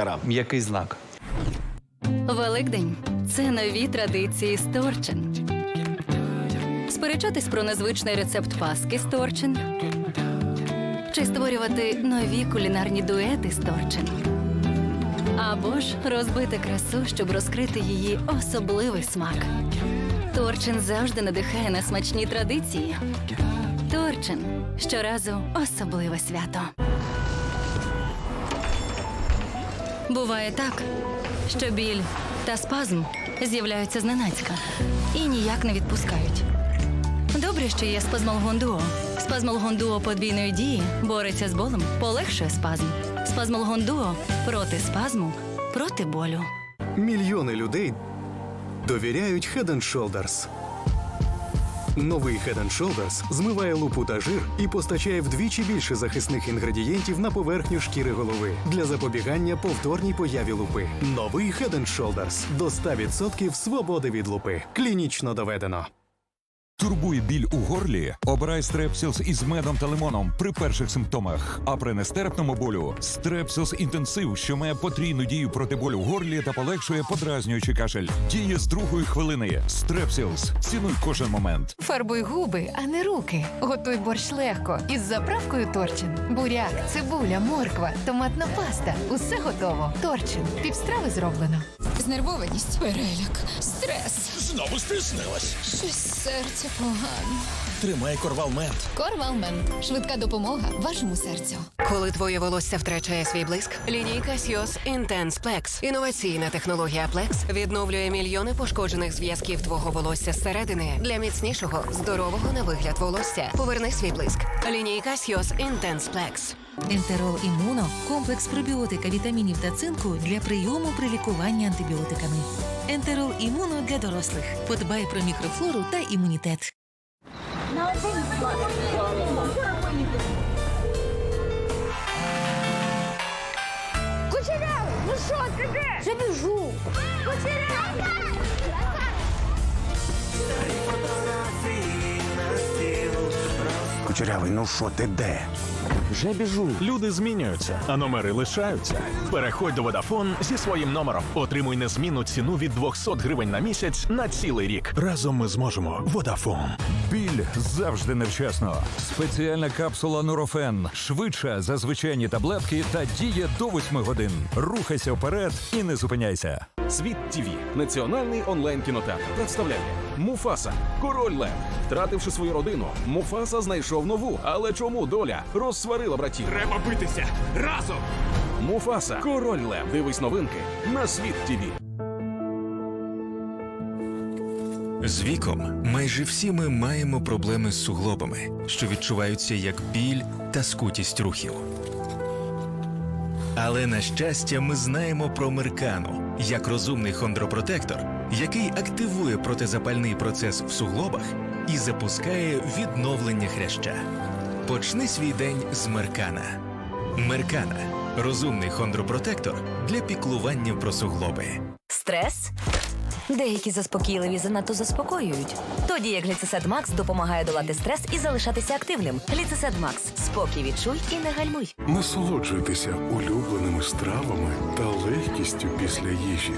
літера. М'який знак. Великдень це нові традиції з Торчин. Сперечатись про незвичний рецепт паски з Торчин. Чи створювати нові кулінарні дуети з Торчин. Або ж розбити красу, щоб розкрити її особливий смак. Торчин завжди надихає на смачні традиції. Торчин щоразу особливе свято. Буває так, що біль та спазм з'являються зненацька і ніяк не відпускають. Добре, що є спазмолгон дуо. Спазмолгон дуо подвійної дії бореться з болем, полегшує спазм. Спазмолгон дуо проти спазму, проти болю. Мільйони людей довіряють Head and Shoulders. Новий Head Shoulders змиває лупу та жир і постачає вдвічі більше захисних інгредієнтів на поверхню шкіри голови для запобігання повторній появі лупи. Новий Head Shoulders до 100% свободи від лупи. Клінічно доведено. Турбує біль у горлі? Обирай стрепсілс із медом та лимоном при перших симптомах. А при нестерпному болю стрепсілс інтенсив, що має потрійну дію проти болю в горлі та полегшує подразнюючий кашель. Діє з другої хвилини. Стрепсілс. Цінуй кожен момент. Фарбуй губи, а не руки. Готуй борщ легко із заправкою Торчин. Буряк, цибуля, морква, томатна паста. Усе готово. Торчин. Півстрави зроблено. Знервованість, переляк, стрес. Знову стиснилась. Щось серце погано. Тримай корвалмент. Корвалмен. Швидка допомога вашому серцю. Коли твоє волосся втрачає свій блиск, лінійка Сіос Intense Plex. Інноваційна технологія Plex відновлює мільйони пошкоджених зв'язків твого волосся зсередини для міцнішого, здорового на вигляд волосся. Поверни свій блиск. Лінійка Сіос Intense Plex. Ентерол імуно комплекс пробіотика, вітамінів та цинку для прийому при лікуванні антибіотиками. Ентерол імуно для дорослих. Подбай про мікрофлору та імунітет. Кучерявый, ну що ти де? Я біжу. Кучерявый! Кучерявий, ну що ти де? Вже біжу. Люди змінюються, а номери лишаються. Переходь до Vodafone зі своїм номером. Отримуй незмінну ціну від 200 гривень на місяць на цілий рік. Разом ми зможемо. Vodafone. Біль завжди невчасно. Спеціальна капсула Нурофен швидша за звичайні таблетки та діє до 8 годин. Рухайся вперед і не зупиняйся. Світ ТВ – національний онлайн кінотеатр представляє Муфаса, король лев. Втративши свою родину, Муфаса знайшов нову. Але чому доля розсварила братів? Треба битися разом. Муфаса, король лев. Дивись новинки на світ ТВ. З віком майже всі ми маємо проблеми з суглобами, що відчуваються як біль та скутість рухів. Але на щастя, ми знаємо про Меркану як розумний хондропротектор, який активує протизапальний процес в суглобах і запускає відновлення хряща. Почни свій день з Меркана. Меркана розумний хондропротектор для піклування про суглоби. Стрес? Деякі заспокійливі занадто заспокоюють. Тоді як Гліцесед Макс допомагає долати стрес і залишатися активним. Гліцесед Макс. Спокій відчуй і не гальмуй. Насолоджуйтеся улюбленими стравами та легкістю після їжі.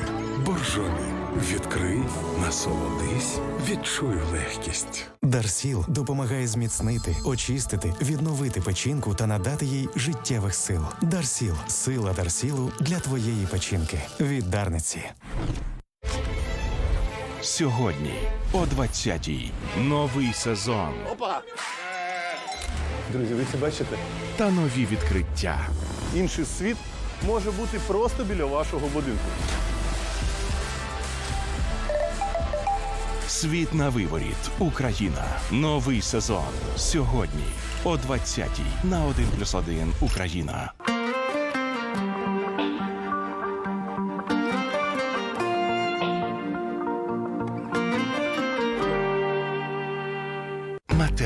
Боржомі. Відкрий, насолодись, відчуй легкість. Дарсіл допомагає зміцнити, очистити, відновити печінку та надати їй життєвих сил. Дарсіл сила Дарсілу для твоєї печінки. Від Дарниці. Сьогодні о 20-й. Новий сезон Опа! Друзі, ви це бачите? та нові відкриття. Інший світ може бути просто біля вашого будинку. Світ на виворіт. Україна. Новий сезон. Сьогодні о 20-й на 1+,1 Україна.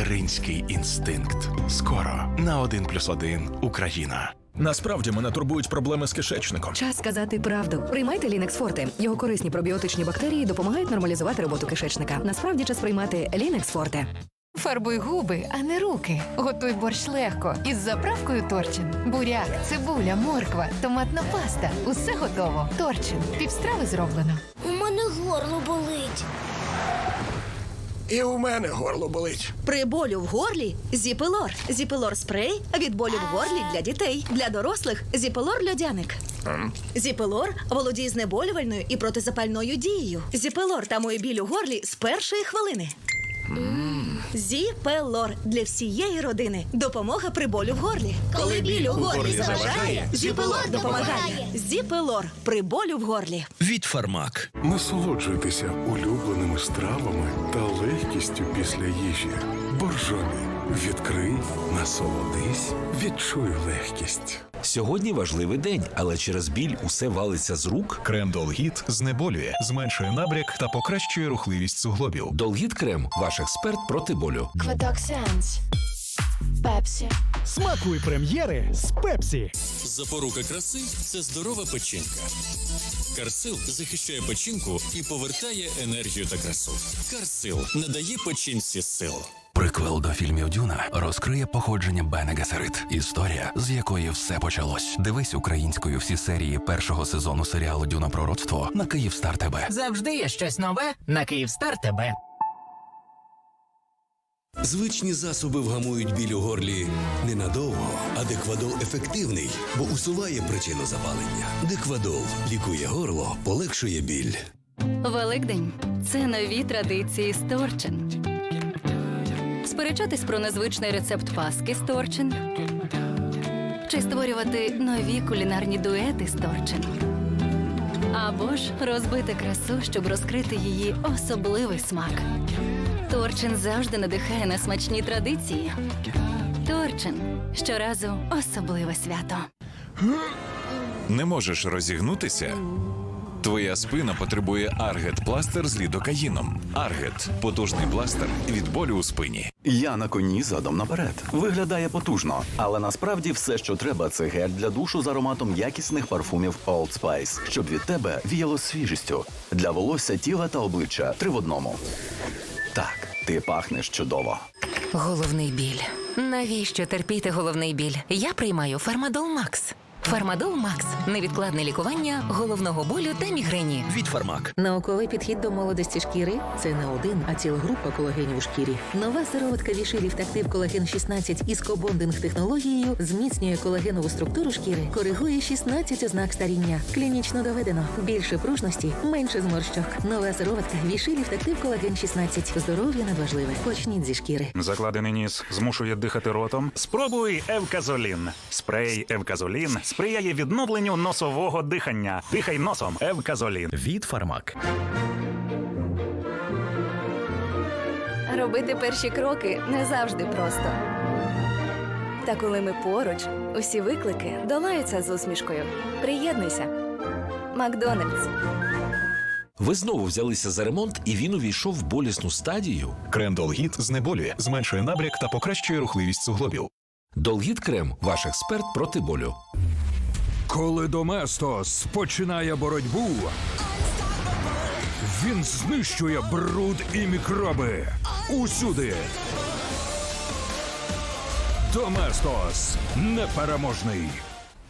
Материнський інстинкт. Скоро на 1+,1 Україна. Насправді мене турбують проблеми з кишечником. Час сказати правду. Приймайте Лінекс Форте. Його корисні пробіотичні бактерії допомагають нормалізувати роботу кишечника. Насправді час приймати Лінекс Форте. Фарбуй губи, а не руки. Готуй борщ легко із заправкою Торчин. Буряк, цибуля, морква, томатна паста. Усе готово. Торчин. Півстрави зроблено. У мене горло болить. І у мене горло болить. При болю в горлі Зіпелор. Зіпелор спрей від болю в горлі для дітей. Для дорослих Зіпелор льодяник. Зіпелор володіє знеболювальною і протизапальною дією. Зіпелор тамує біль у горлі з першої хвилини. Зіпелор для всієї родини. Допомога при болю в горлі. Коли біль у горлі заважає, Зіпелор допомагає. Зіпелор при болю в горлі. Від Фармак. Насолоджуйтеся улюбленими стравами та легкістю після їжі. Боржомі. Відкрий, насолодись, відчуй легкість. Сьогодні важливий день, але через біль усе валиться з рук. Крем Долгіт знеболює, зменшує набряк та покращує рухливість суглобів. Долгіт крем ваш експерт проти болю. Квиток сеанс. Пепсі. Смакуй прем'єри з Пепсі. Запорука краси це здорова печінка. Карсил захищає печінку і повертає енергію та красу. Карсил надає печінці сил. Приквел до фільмів Дюна розкриє походження Бене Гесерит. Історія, з якої все почалось. Дивись українською всі серії першого сезону серіалу Дюна пророцтво на Київстар ТБ. Завжди є щось нове на Київстар ТБ. Звичні засоби вгамують біль у горлі ненадовго, а деквадол ефективний, бо усуває причину запалення. Деквадол лікує горло, полегшує біль. Великдень це нові традиції з Торчин. Сперечатись про незвичний рецепт паски з Торчин. Чи створювати нові кулінарні дуети з Торчин. Або ж розбити красу, щоб розкрити її особливий смак. Торчин завжди надихає на смачні традиції. Торчин щоразу особливе свято. Не можеш розігнутися? Твоя спина потребує Аргет пластир з лідокаїном. Аргет потужний пластир від болю у спині. Я на коні задом наперед. Виглядає потужно, але насправді все, що треба, це гель для душу з ароматом якісних парфумів Old Spice, щоб від тебе віяло свіжістю. Для волосся, тіла та обличчя три в одному. Так, ти пахнеш чудово. Головний біль. Навіщо терпіти головний біль? Я приймаю Фармадол Макс. Фармадол Макс невідкладне лікування головного болю та мігрені. Від Фармак. Науковий підхід до молодості шкіри це не один, а ціла група колагенів у шкірі. Нова сироватка Вішилів Тактив Колаген 16 із кобондинг технологією зміцнює колагенову структуру шкіри, коригує 16 ознак старіння. Клінічно доведено. Більше пружності, менше зморщок. Нова сироватка Вішилів Тактив Колаген 16. Здоров'я надважливе. Почніть зі шкіри. Закладений ніс змушує дихати ротом. Спробуй Евказолін. Спрей Евказолін сприяє відновленню носового дихання. Дихай носом. Евказолін. Від Фармак. Робити перші кроки не завжди просто. Та коли ми поруч, усі виклики долаються з усмішкою. Приєднуйся. Макдональдс. Ви знову взялися за ремонт, і він увійшов в болісну стадію. Крем Долгіт знеболює, зменшує набряк та покращує рухливість суглобів. Долгіт крем ваш експерт проти болю. Коли Доместос починає боротьбу, він знищує бруд і мікроби усюди. Доместос непереможний.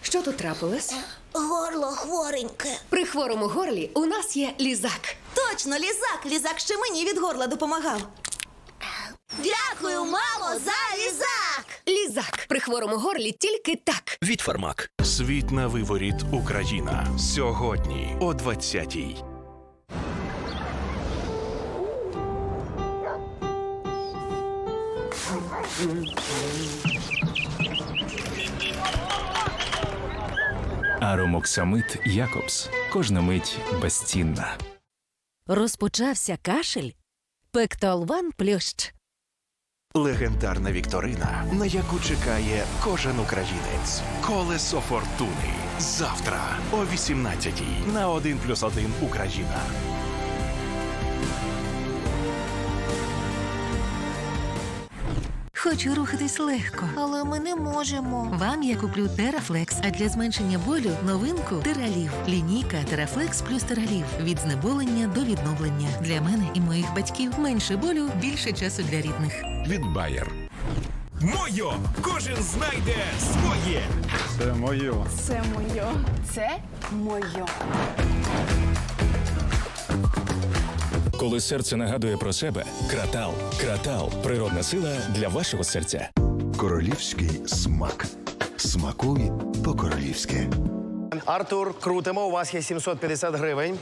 Що тут трапилось? Горло хвореньке. При хворому горлі у нас є лізак. Точно, лізак! Лізак ще мені від горла допомагав. Дякую, мамо, за лізак! Лізак. При хворому горлі тільки так. Від Фармак. Світ на виворіт Україна. Сьогодні о 20-й. Аромоксамит Якобс. Кожна мить безцінна. Розпочався кашель? Пектолван плющ. Легендарна вікторина, на яку чекає кожен українець. Колесо фортуни. Завтра о 18-й на 1 плюс 1 Україна. Хочу рухатись легко. Але ми не можемо. Вам я куплю Терафлекс, а для зменшення болю новинку Тералів. Лінійка Терафлекс плюс Тералів. Від знеболення до відновлення. Для мене і моїх батьків менше болю, більше часу для рідних. Від Bayer. Мойо! Кожен знайде своє! Це моє. Це моє. Це моє. Коли серце нагадує про себе, кратал. Кратал природна сила для вашого серця. Королівський смак. Смакуй по-королівськи. Артур, крутимо. У вас є 750 гривень.